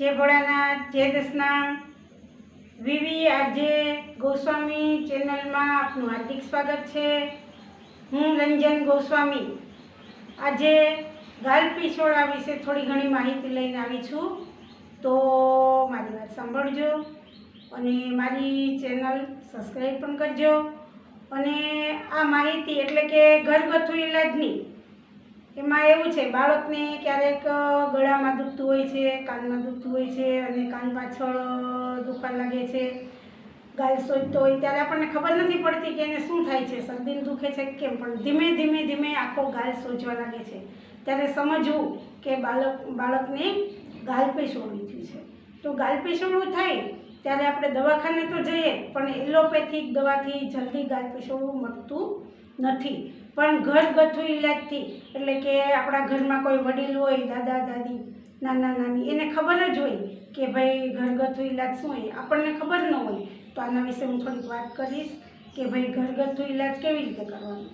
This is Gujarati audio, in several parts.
જય ભોળાનાથ જય દસનામ વિવી આજે ગોસ્વામી ચેનલમાં આપનું હાર્દિક સ્વાગત છે. હું રંજન ગોસ્વામી. આજે ગાલ પીછોડા વિશે થોડી ઘણી માહિતી લઈને આવી છું. તો મારી વાત સાંભળજો અને મારી ચેનલ સબસ્ક્રાઈબ પણ કરજો. અને આ માહિતી એટલે કે ઘરગથ્થુ ઇલાજની એમાં એવું છે, બાળકને ક્યારેક ગળામાં દુખતું હોય છે, કાનમાં દુખતું હોય છે અને કાન પાછળ દુખવા લાગે છે, ગાલ સોચતો હોય ત્યારે આપણને ખબર નથી પડતી કે એને શું થાય છે. શરદીને દુખે છે કેમ? પણ ધીમે ધીમે ધીમે આખો ગાલ સોચવા લાગે છે. ત્યારે સમજવું કે બાળક, બાળકને ગાલ પેશોડું થયું છે. તો ગાલ પેશોડું થાય ત્યારે આપણે દવાખાને તો જઈએ, પણ એલોપેથિક દવાથી જલ્દી ગાલ પેશોડું મટતું નથી. પણ ઘરગથ્થુ ઇલાજથી એટલે કે આપણા ઘરમાં કોઈ વડીલ હોય, દાદા, દાદી, નાના, નાની, એને ખબર જ હોય કે ભાઈ ઘરગથ્થુ ઇલાજ શું હોય? આપણને ખબર ન હોય. તો આના વિશે હું થોડીક વાત કરીશ કે ભાઈ ઘરગથ્થુ ઇલાજ કેવી રીતે કરવાનો?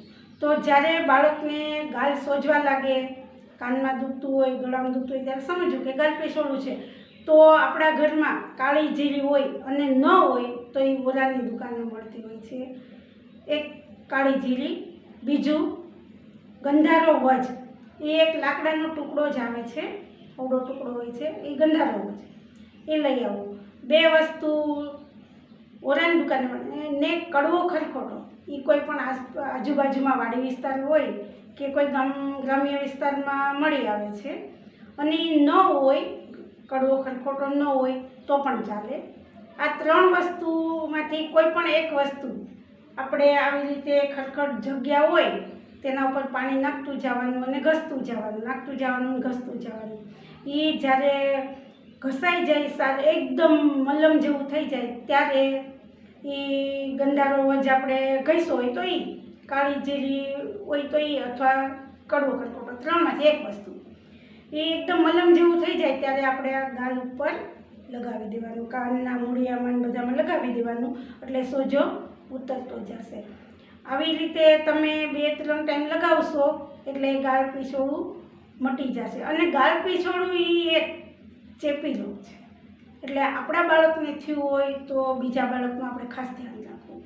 તો જ્યારે બાળકને ગાલ સોજવા લાગે, કાનમાં દુખતું હોય, ગળામાં દુખતું હોય, ત્યારે સમજવું કે ગાલ પેશોડું છે. તો આપણા ઘરમાં કાળી જીરી હોય અને ન હોય, તો એ ઓરાની દુકાને મળતી હોય છે. એક કાળી જીરી બીજું ગંધારો વજ. એ એક લાકડાનો ટુકડો જ આવે છે અવડો ટુકડો હોય છે, એ ગંધારો વજ. એ લઈ આવો. બે વસ્તુ ઓરાની દુકાને મળે ને કડવો ખરખોટો. એ કોઈ પણ આજુબાજુમાં વાડી વિસ્તાર હોય કે કોઈ ગામ ગ્રામ્ય વિસ્તારમાં મળી આવે છે. અને એ ન હોય, કડવો ખરખોટો ન હોય તો પણ ચાલે. આ ત્રણ વસ્તુમાંથી કોઈ પણ એક વસ્તુ આપણે આવી રીતે ખડખડ જગ્યા હોય, તેના ઉપર પાણી નાખતું જવાનું અને ઘસતું જવાનું, નાખતું જવાનું ઘસતું જવાનું. એ જ્યારે ઘસાઈ જાય, સાર એકદમ મલમ જેવું થઈ જાય, ત્યારે એ ગંધારો જ આપણે ઘસ્યો હોય તો એ કાળી જીરી હોય તો એ અથવા કડવો ખરખોટો ત્રણમાંથી એક વસ્તુ. એ એકદમ મલમ જેવું થઈ જાય, ત્યારે આપણે આ ગાલ ઉપર લગાવી દેવાનું, કાનના મૂળિયામાં બધામાં લગાવી દેવાનું. એટલે સોજો ઉતરતો જશે. આવી રીતે તમે બે ત્રણ ટાઈમ લગાવશો એટલે ગાળ પીછોડું મટી જશે. અને ગાળ પીછોડું એ એક ચેપી રોગ છે. એટલે આપણા બાળકને થયું હોય તો બીજા બાળકનું આપણે ખાસ ધ્યાન રાખવું.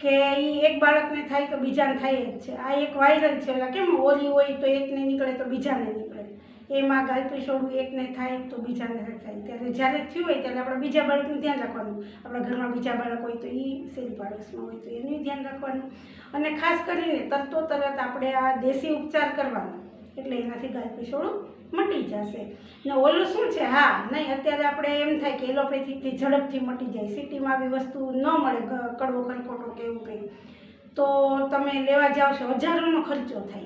કે એ એક બાળકને થાય તો બીજાને થાય જ છે. આ એક વાયરલ છે. ઓલા કેમ ઓરી હોય તો એકને નીકળે તો બીજાને નીકળે. એમાં ગાયપી પીછોડું એકને થાય તો બીજાને થાય. ત્યારે જ્યારે થયું હોય ત્યારે આપણે બીજા બાળકનું ધ્યાન રાખવાનું. આપણા ઘરમાં બીજા બાળક હોય તો એ શેરી પાડોશમાં હોય તો એનું ધ્યાન રાખવાનું. અને ખાસ કરીને તરતો તરત આપણે આ દેશી ઉપચાર કરવાનો. એટલે એનાથી ગાયપી પીછોડું મટી જશે. ને ઓલું શું છે? હા, નહીં, અત્યારે આપણે એમ થાય કે એલોપેથીથી ઝડપથી મટી જાય. સિટીમાં આવી વસ્તુ ન મળે કડવો કરકોટો કે એવું કંઈ. તો તમે લેવા જાઓ છો. હજારોનો ખર્ચો થાય.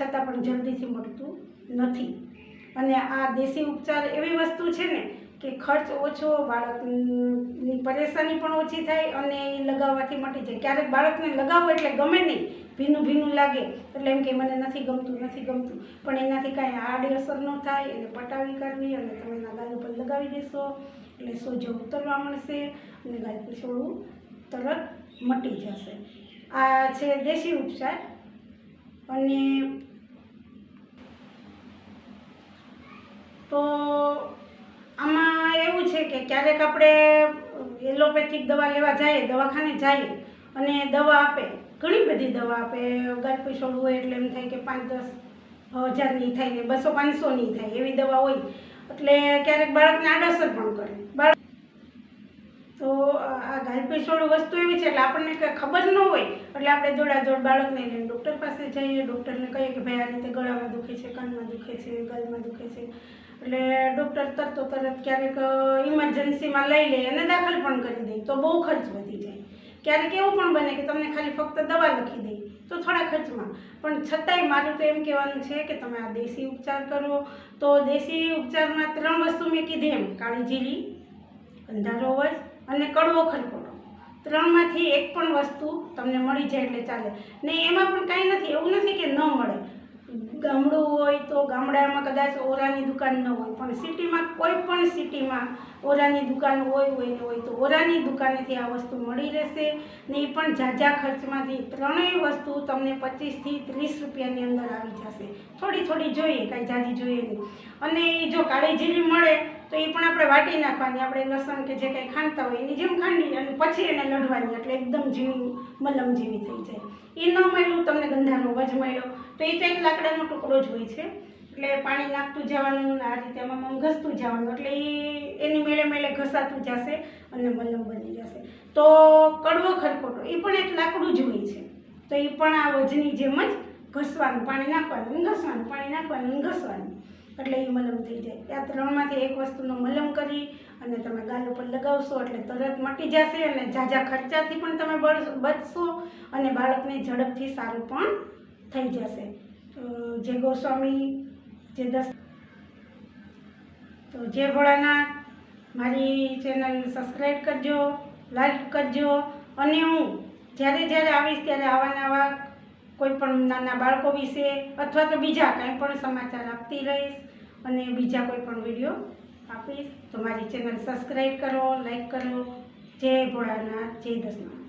છતાં પણ જલ્દીથી મળતું નથી. અને આ દેશી ઉપચાર એવી વસ્તુ છે ને કે ખર્ચ ઓછો, બાળકની પરેશાની પણ ઓછી થાય અને એ લગાવવાથી મટી જાય. ક્યારેક બાળકને લગાવો એટલે ગમે નહીં, ભીનું ભીનું લાગે. એટલે એમ કે મને નથી ગમતું નથી ગમતું. પણ એનાથી કાંઈ આડી અસર ન થાય, એને પટાવી કરવી અને તમે એના ગાલ ઉપર લગાવી દેશો. એટલે સોજો ઉતરવા મળશે અને ગાલ પીછોડું તરત મટી જશે. આ છે દેશી ઉપચાર. અને તો આમાં એવું છે કે ક્યારેક આપણે એલોપેથિક દવા લેવા જઈએ, દવાખાને જઈએ અને દવા આપે, ઘણી બધી દવા આપે. ગાંઠ હોય એટલે એમ થાય કે પાંચ, દસ, હજારની થાય ને બસો, પાંચસોની થાય એવી દવા હોય. એટલે ક્યારેક બાળકને આડઅસર પણ કરે. બાળક તો આ ગાલપેશોડ વસ્તુ એવી છે એટલે આપણને કંઈ ખબર ન હોય એટલે આપણે જોડાજોડ બાળકને લઈને ડૉક્ટર પાસે જઈએ. ડૉક્ટરને કહીએ કે ભાઈ આ રીતે ગળામાં દુખે છે, કાનમાં દુખે છે, ગાલમાં દુખે છે. એટલે ડૉક્ટર તરતો તરત ક્યારેક ઇમરજન્સીમાં લઈ લે અને દાખલ પણ કરી દે. તો બહુ ખર્ચ વધી જાય. ક્યારેક એવું પણ બને કે તમને ખાલી ફક્ત દવા લખી દે, તો થોડા ખર્ચમાં. પણ છતાંય મારું તો એમ કહેવાનું છે કે તમે આ દેશી ઉપચાર કરો. તો દેશી ઉપચારમાં ત્રણ વસ્તુ મેં કીધી એમ, કાળી જીરી, અંધારો વજ અને કડવો ખરકોડો. ત્રણમાંથી એક પણ વસ્તુ તમને મળી જાય એટલે ચાલે. ને એમાં પણ કાંઈ નથી, એવું નથી કે ન મળે. ગામડું હોય તો ગામડામાં કદાચ ઓરાની દુકાન ન હોય, પણ સિટીમાં કોઈ પણ સિટીમાં ઓરાની દુકાન હોય હોય ને હોય તો ઓરાની દુકાનેથી આ વસ્તુ મળી રહેશે. ને એ પણ ઝાઝા ખર્ચમાંથી ત્રણેય વસ્તુ તમને પચીસથી ત્રીસ રૂપિયાની અંદર આવી જશે. થોડી થોડી જોઈએ, કાંઈ ઝાઝી જોઈએ નહીં. અને જો કાળી જીરી મળે તો એ પણ આપણે વાટી નાખવાની, આપણે લસણ કે જે કંઈ ખાંડતા હોય, એની જેમ ખાંડી અને પછી એને લડવાની, એટલે એકદમ ઝીણી, મલમ જેવી થઈ જાય. એ ન મળ્યું તમને ગંધાનો વજ મળ્યો તો એ તો એક લાકડાનો ટુકડો જ હોય છે. એટલે પાણી નાખતું જવાનું, આ રીતે આમાં ઘસતું જવાનું, એટલે એ એની મેળે મેળે ઘસાતું જશે અને મલમ બની જશે. તો કડવો ખરખોટો એ પણ એક લાકડું જ હોય છે. તો એ પણ આ વજની જેમ જ ઘસવાનું, પાણી નાખવાનું, ઘસવાનું, પાણી નાખવાનું, ઘસવાનું. એટલે એ મલમ થઈ જાય. આ ત્રણમાંથી એક વસ્તુનો મલમ કરી અને તમે ગાલ ઉપર લગાવશો એટલે તરત મટી જશે અને ઝાઝા ખર્ચાથી પણ તમે બચશો અને બાળકને ઝડપથી સારું પણ થઈ જશે. જે ગોસ્વામી, જે દસ તો જે ભોળાનાથ, મારી ચેનલ સબસ્ક્રાઈબ કરજો, લાઈક કરજો અને હું જ્યારે જ્યારે આવીશ ત્યારે આવા નવા કોઈ પણ નાના બાળકો વિશે અથવા તો બીજા કંઈ પણ સમાચાર આપતી રહીશ અને બીજા કોઈ પણ વીડિયો આપીશ. તો મારી ચેનલ સબસ્ક્રાઈબ કરો લાઈક કરો. જય ભોળાનાથ, જય દસનાથ